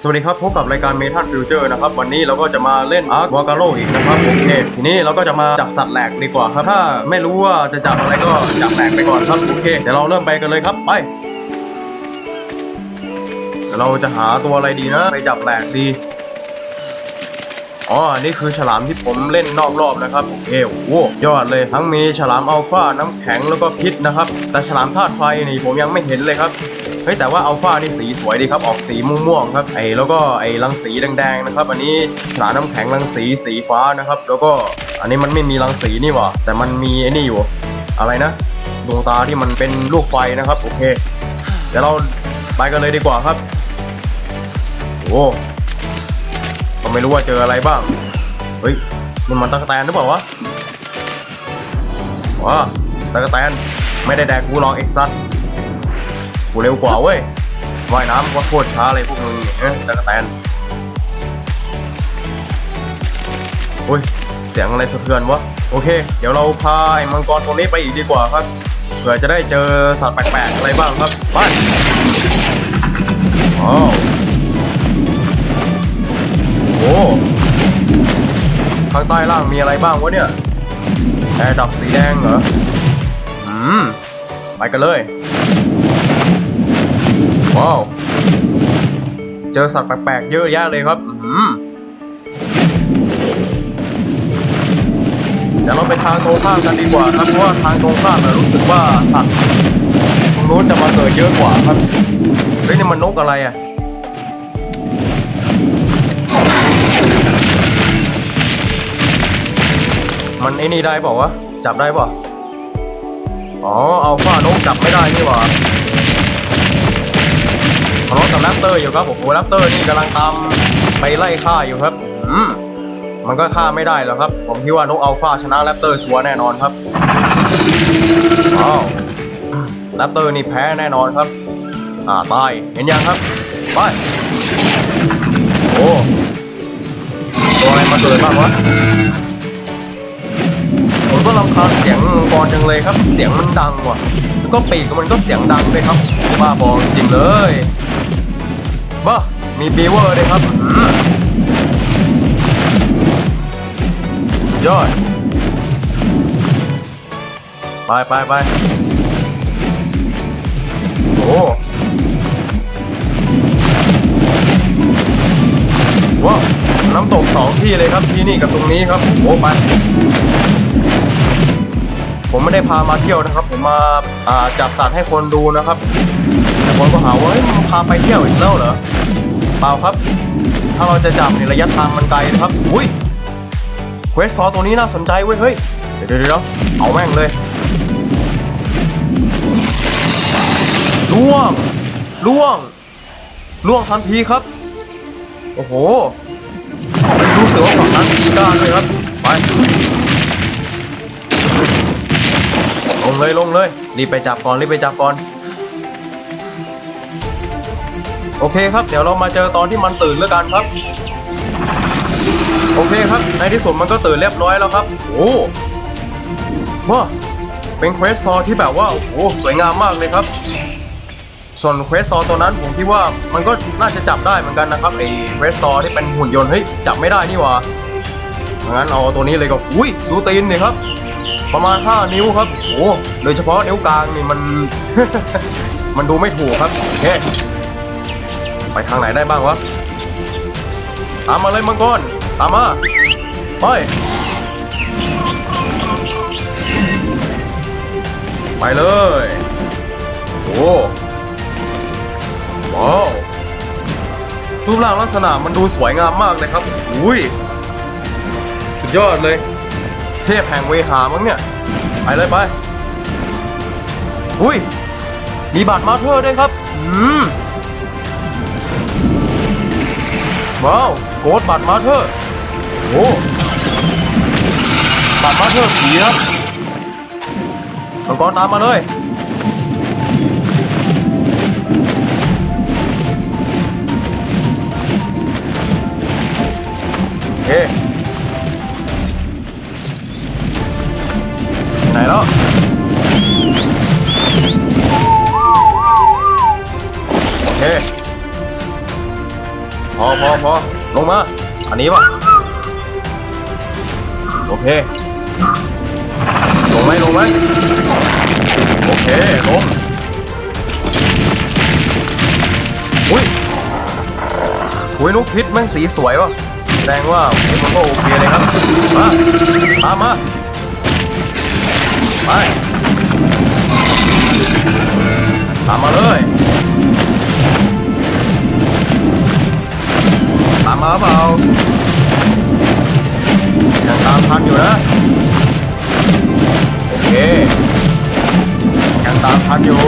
สวัสดีครับพบกับรายการเมทัลฟิวเจอร์นะครับวันนี้เราก็จะมาเล่นอาร์ควากาโลอีกนะครับโอเคทีนี้เราก็จะมาจับสัตว์แหลกดีกว่าครับถ้าไม่รู้ว่าจะจับอะไรก็จับแหลกไปก่อนครับโอเคเดี๋ยวเราเริ่มไปกันเลยครับไปเดี๋ยวเราจะหาตัวอะไรดีนะ ไปจับแหลกดี อ๋อนี่คือฉลามที่ผมเล่นนอกรอบนะครับโอเคโอ้โหยอดเลยทั้งมีฉลามอัลฟาน้ำแข็งแล้วก็พิษนะครับ แต่ฉลามธาตุไฟนี่ผมยังไม่เห็นเลยครับเฮ้ยแต่ว่าอัลฟานี่สีสวยดีครับออกสีม่วงๆครับไอ้แล้วก็ไอ้รังสีแดงๆนะครับ อันนี้ฉลามน้ำแข็งรังสีสีฟ้านะครับ แล้วก็อันนี้มันไม่มีรังสีนี่หว่าแต่มันมีไอ้นี่อยู่ อะไรนะดวงตาที่มันเป็นลูกไฟนะครับโอเค เดี๋ยวเราไปกันเลยดีกว่าครับ โอ้ ไม่รู้ว่าเจออะไรบ้าง เฮ้ยนี่มันตะกแตนหรือเปล่าวะว้าตะกแตนไม่ได้แดกกูหรอกไอ้สัสกูเร็วกว่าเว้ยว่ายน้ำก็โคตรช้าเลยพวกมึงเนี่ยเอ๊ตะกแตนอุ้ย เสียงอะไรสะเทือนวะ โอเค เดี๋ยวเราพาไอ้มังกรตัวนี้ไปอีกดีกว่าครับ เผื่อจะได้เจอสัตว์แปลกๆอะไรบ้างครับ ไปว้าวโอ้ ข้างใต้ล่างมีอะไรบ้างวะเนี่ยแอร์ดับสีแดงเหรอ อืม ไปกันเลย ว้าว เจอสัตว์แปลกๆ เยอะแยะเลยครับ อืมเดี๋ยวเราไปทางตรงข้ามกันดีกว่าครับเพราะว่าทางตรงข้ามเนี่ยรู้สึกว่าสัตว์ตรงนู้นจะมาเกิดเยอะกว่าครับเฮ้ยนี่มันนกอะไรอะ มันไอ้นี่ได้เปล่าวะ จับได้เปล่าอ๋อ เอาฝ้านกจับไม่ได้นี่หว่าทะเลาะกับแรปเตอร์อยู่ครับโอ้โหแรปเตอร์นี่กำลังตามไปไล่ฆ่าอยู่ครับ อืม มันก็ฆ่าไม่ได้หรอกครับ ผมคิดว่านกอัลฟาชนะแรปเตอร์ชัวร์แน่นอนครับ ว้าวแรปเตอร์นี่แพ้แน่นอนครับ อ่าตาย เห็นยังครับ ไป โอ้ตัวอะไรมาเกิดบ้างวะ ผมก็รำคาญเสียงมังกรจังเลยครับ เสียงมันดังว่ะ แล้วก็ปีกมันก็เสียงดังเลยครับบ้าบอจริงเลยบ้ามีบีเวอร์เลยครับอยอดไปไปไปโอ้ว้าวน้ำตกสองที่เลยครับที่นี่กับตรงนี้ครับโอ้ไป ผมไม่ได้พามาเที่ยวนะครับ ผมมาาจับสัตว์ให้คนดูนะครับ แต่คนก็หาว่าเฮ้ยมึงพาไปเที่ยวอีกแล้วเหรอเปล่าครับ ถ้าเราจะจับในระยะทางมันไกลนะครับอุ้ยเควสซอตัวนี้น่าสนใจเว้ยเฮ้ยเดี๋ยวเดี๋ยวเอาแม่งเลยล่วงล่วงล่วงทันทีครับ โอ้โหรู้สึกว่าฝั่งนั้นมีกล้าเลยครับไป เลยลงเลยรีบไปจับก่อนรีบไปจับก่อน โอเคครับ เดี๋ยวเรามาเจอตอนที่มันตื่นแล้วกันครับ โอเคครับ ในที่สุดมันก็ตื่นเรียบร้อยแล้วครับ โอ้ว้าเป็นเควสซอที่แบบว่าโอ้โหสวยงามมากเลยครับ ส่วนเควสซอตัวนั้นผมคิดว่ามันก็น่าจะจับได้เหมือนกันนะครับไอ้เควสซอที่เป็นหุ่นยนต์เฮ้ยจับไม่ได้นี่หว่างั้นเอาตัวนี้เลยก็อุ้ยดูตีนนี่ครับ ประมาณ 5 นิ้วครับโอ้โดยเฉพาะนิ้วกลางนี่มัน มันดูไม่ถูกครับโอเคไปทางไหนได้บ้างวะตามมาเลยมังกรตามมาไปไปเลยโอ้ว้าวรูปร่างลักษณะมันดูสวยงามมากเลยครับอุ้ยสุดยอดเลย เทพแห่งเวหามั้งเนี่ย ไปเลยไป อุ้ย มีบัตรมาเธอร์ด้วยครับ อืม ว้าว โกดบัตรมาเธอร์โอ้บัตรมาเธอร์ผีครับมังกรตามมาเลยโอ ไหนแล้วโอเคพอพอพอลงมา อันนี้ป่ะ โอเค ลงไหมลงไหมโอเค ลง อุ้ยอุ้ยลูกพิษแม่งสีสวยวะแสดงว่ามันก็โอเคเลยครับ มา ตามมา ไปตามมาเลยตามมาเปล่ายังตามทันอยู่นะโอเคยังตามทันอยู่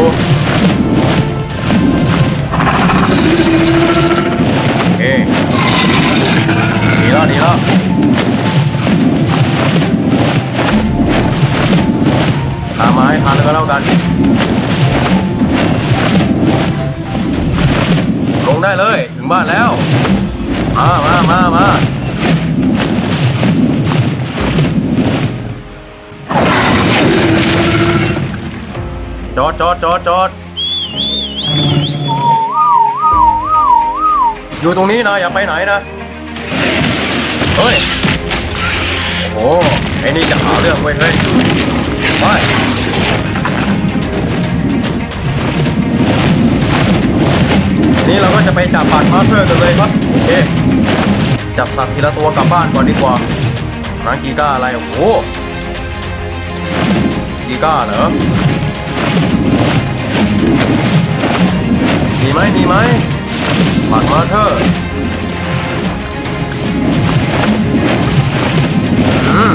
จอดจอดอยู่ตรงนี้นะอย่าไปไหนนะเฮ้ยโอ้โหไอ้นี่จะหาเรื่องไว้ยเฮ้ยไปนี่เราก็จะไปจับปัดมาเพื่อกันเลยครับโอเคจับสัตว์ทีละตัวกลับบ้านก่อนดีกว่านากีก้าอะไรโอ้โหกีก้าเหรอ มีไหมมีไหมปัดมาเถอะอืม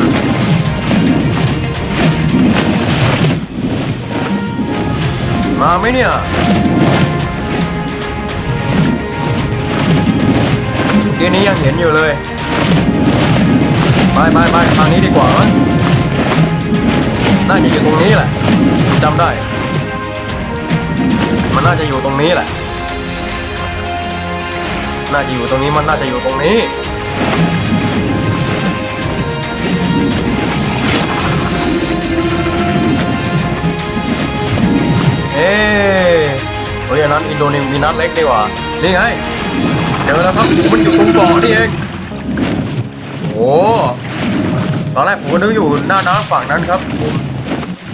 มาไหมเนี่ยเกมนี้ยังเห็นอยู่เลยไปไปไปทางนี้ดีกว่ามั้งน่าจะอยู่ตรงนี้แหละจำได้ มันน่าจะอยู่ตรงนี้แหละ น่าจะอยู่ตรงนี้มันน่าจะอยู่ตรงนี้ เอ๊ะเฮ้ยอันนั้นอินโดนีมีนัดเล็กดีกว่า นี่ไง เจอแล้วครับมันอยู่ตรงเกาะนี่เอง โอ้ตอนแรกผมก็นึกอยู่หน้าน้ำฝั่งนั้นครับผม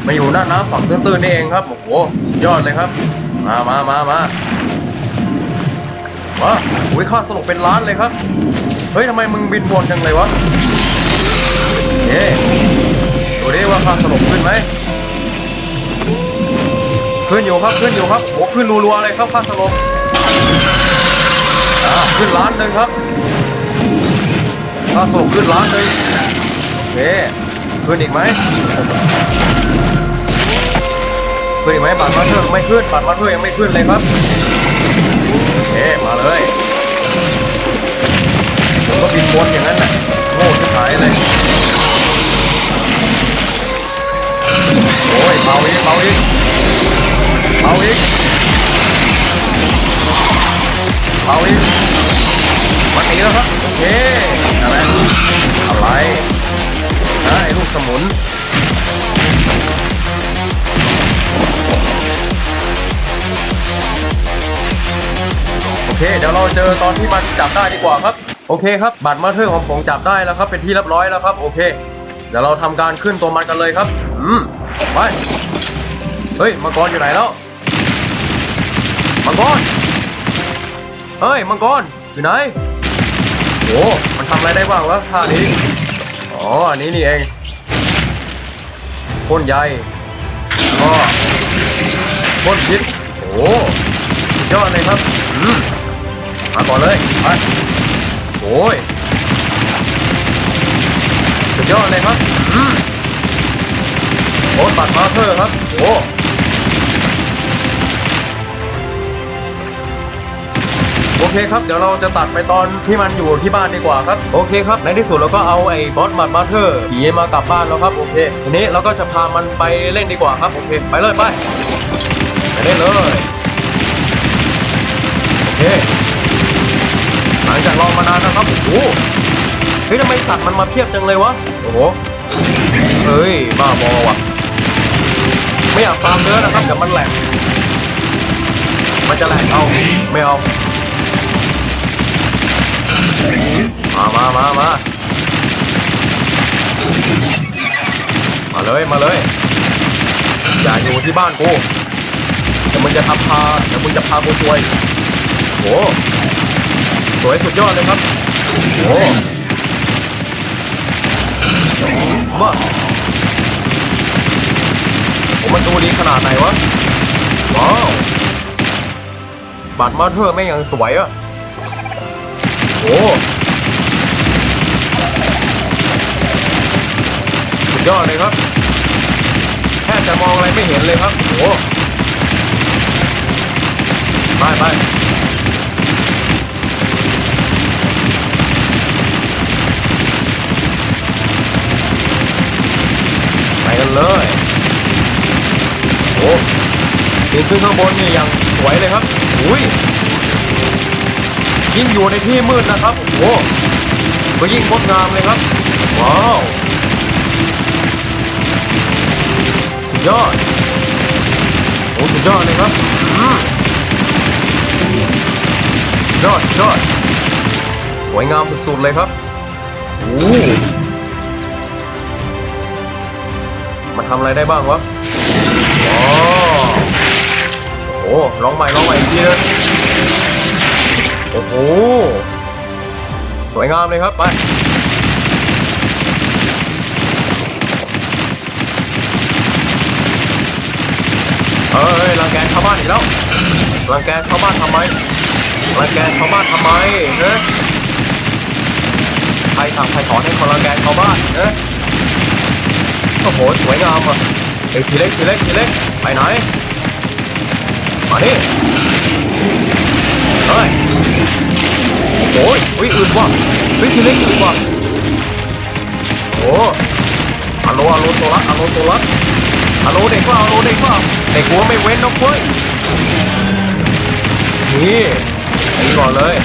มาอยู่หน้าน้ำฝั่งตื้นๆนี่เองครับ โอ้โห ยอดเลยครับ มามามามาว้าอุ้ยค่าสนุกเป็นล้านเลยครับ เฮ้ยทำไมมึงบินวนจังเลยวะเอ๊ดูดิว่าค่าสนุกขึ้นไหมขึ้นอยู่ครับขึ้นอยู่ครับโอ้ขึ้นรัวๆเลยครับค่าสนุกอ่าขึ้นล้านหนึ่งครับค่าสรุปขึ้นล้านหนึ่งโอเคขึ้นอีกไหม ขึ้นอีกไหมบัตรมาเถอะไม่ขึ้นบัตรมาเถอะยังไม่ขึ้นเลยครับโอเคมาเลยผมก็บินวนอย่างนั้นแหละโง่ที่หายเลยโอ้ยเบาอีกเบาอีกเบาอีกเบาอีกวันนี้แล้วครับโอเคอะไรอะไรนะไอ้ลูกสมุน โอเคเดี๋ยวเราเจอตอนที่มันจับได้ดีกว่าครับ โอเคครับบัตรมาเทอร์ของผมจับได้แล้วครับ เป็นที่เรียบร้อยแล้วครับ โอเค เดี๋ยวเราทำการขึ้นตัวมันกันเลยครับ อืมไปเฮ้ยมังกรอยู่ไหนแล้วมังกรเฮ้ยมังกรอยู่ไหนโอ้มันทำอะไรได้บ้างวะท่านี้อ๋ออันนี้นี่เองพ่นใยแล้วก็ พ่นพิษโอ้สุดยอดเลยครับอืมมาก่อนเลยไปโอ้ยสุดยอดเลยครับอืมโอ้ตัดมาเธอครับโอ้โอเคครับ เดี๋ยวเราจะตัดไปตอนที่มันอยู่ที่บ้านดีกว่าครับ โอเคครับ ในที่สุดเราก็เอาไอ้บอสมัดมาเธอร์ผีมากลับบ้านแล้วครับ โอเค ทีนี้เราก็จะพามันไปเล่นดีกว่าครับ โอเค ไปเลยไป ไปเล่นเลยโอเคหลังจากรอมานานนะครับโอ้โหเฮ้ยทำไมสัตว์มันมาเพียบจังเลยวะโอ้โหเฮ้ยบ้าบอว่ะไม่อยากฟาร์มเนื้อนะครับเดี๋ยวมันแหลกมันจะแหลกเอาไม่เอามามามาเลยมาเลยอย่าอยู่ที่บ้านกู เดี๋ยวมึงจะทำพาเดี๋ยวมึงจะพากูซวยโอ้สวยสุดยอดเลยครับโอ้มาผมมันดูดีขนาดไหนวะ ว้าวบัตรมาเธอร์ไม่งยังสวยอะโอ้สุดยอดเลยครับแค่จะมองอะไรไม่เห็นเลยครับ โอ้ ไปไปไปกันเลยโอ้ปีนขึ้นข้างบนนี่ยังสวยเลยครับอุ้ยยิ่งอยู่ในที่มืดนะครับโอ้ก็ยิ่งงดงามเลยครับ ว้าวยอดโอ้สุดยอดเลยครับอืม ยอดยอดสวยงามสุดๆเลยครับโอ้มันทำอะไรได้บ้างวะอ๋อโอ้โหลองใหม่ลองใหม่อีกทีนึงโอ้โห สวยงามเลยครับ ไป เฮ้ยรังแกชาวบ้านอีกแล้วรังแกชาวบ้านทำไมรังแกชาวบ้านทำไมเฮ้ยใครสั่งใครสอนให้คนรังแกชาวบ้านเฮ้ยโอ้โหสวยงามอะเอ้ยทีเล็กทีเล็กทีเล็กไปไหนมานี่เฮ้ยโอ้ยอุ้ยอื่นว่ะเฮ้ยทีเล็กอื่นว่ะโอ้อโลอโลโซลัสอโลโซลัส ฮัลโหลเด็กเปล่าฮัลโหลเด็กเปล่าเด็กหัวไม่เว้นนะเว้ยนี่นี่ก่อนเลย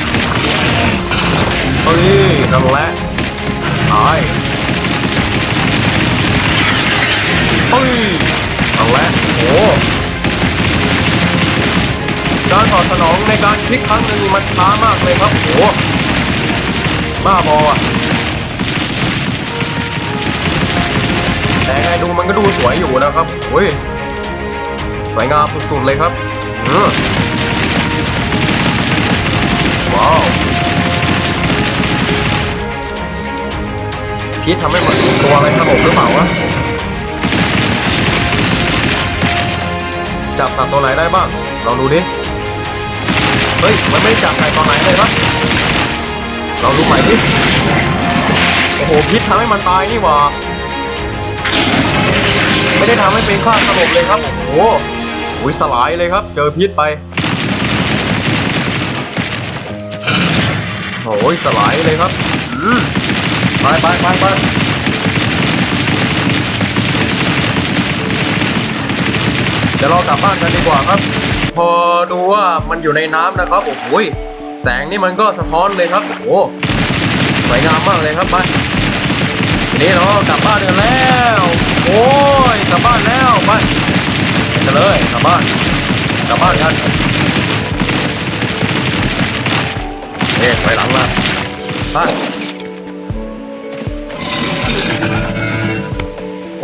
เฮ้ยนั่นแหละตายเฮ้ยนั่นแหละโอ้การตอบสนองในการคลิกครั้งหนึ่งมันช้ามากเลยครับโอ้บ้าบออะ แต่ไงดูมันก็ดูสวยอยู่นะครับเฮ้ยสวยงามสุดๆเลยครับว้าวพีททำให้เหมือนตัวอะไรสงบหรือเปล่าวะจับสัตว์ตัวไหนได้บ้างลองดูดิเฮ้ยมันไม่ได้จับใครตอนไหนเลยครับลองดูใหม่ดิโอ้โหพิษทำให้มันตายนี่หว่า ไม่ได้ทำให้เป็นข้าสลบเลยครับ โอ้โหอุ้ยสลายเลยครับ เจอพิษไป โอ้ยสลายเลยครับไปไปไปไปเดี๋ยวเรากลับบ้านกันดีกว่าครับ พอดูว่ามันอยู่ในน้ำนะครับ โอ้โหแสงนี่มันก็สะท้อนเลยครับ โอ้โหสวยงามมากเลยครับไป นี้เราก็กลับบ้านกันแล้ว โอ้ยกลับบ้านแล้วไปกันเลยกลับบ้านกลับบ้านกันเอ๊ะไปหลังมาไป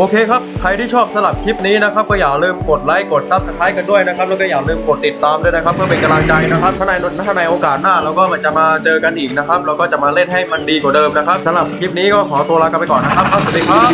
โอเคครับ ใครที่ชอบสลับคลิปนี้นะครับ ก็อย่าลืมกดไลค์กดซับสไครต์กันด้วยนะครับ แล้วก็อย่าลืมกดติดตามด้วยนะครับ เพื่อเป็นกำลังใจนะครับถ้าในถ้าในโอกาสหน้าเราก็จะมาเจอกันอีกนะครับ เราก็จะมาเล่นให้มันดีกว่าเดิมนะครับสำหรับคลิปนี้ก็ขอตัวลากันไปก่อนนะครับสวัสดีครับ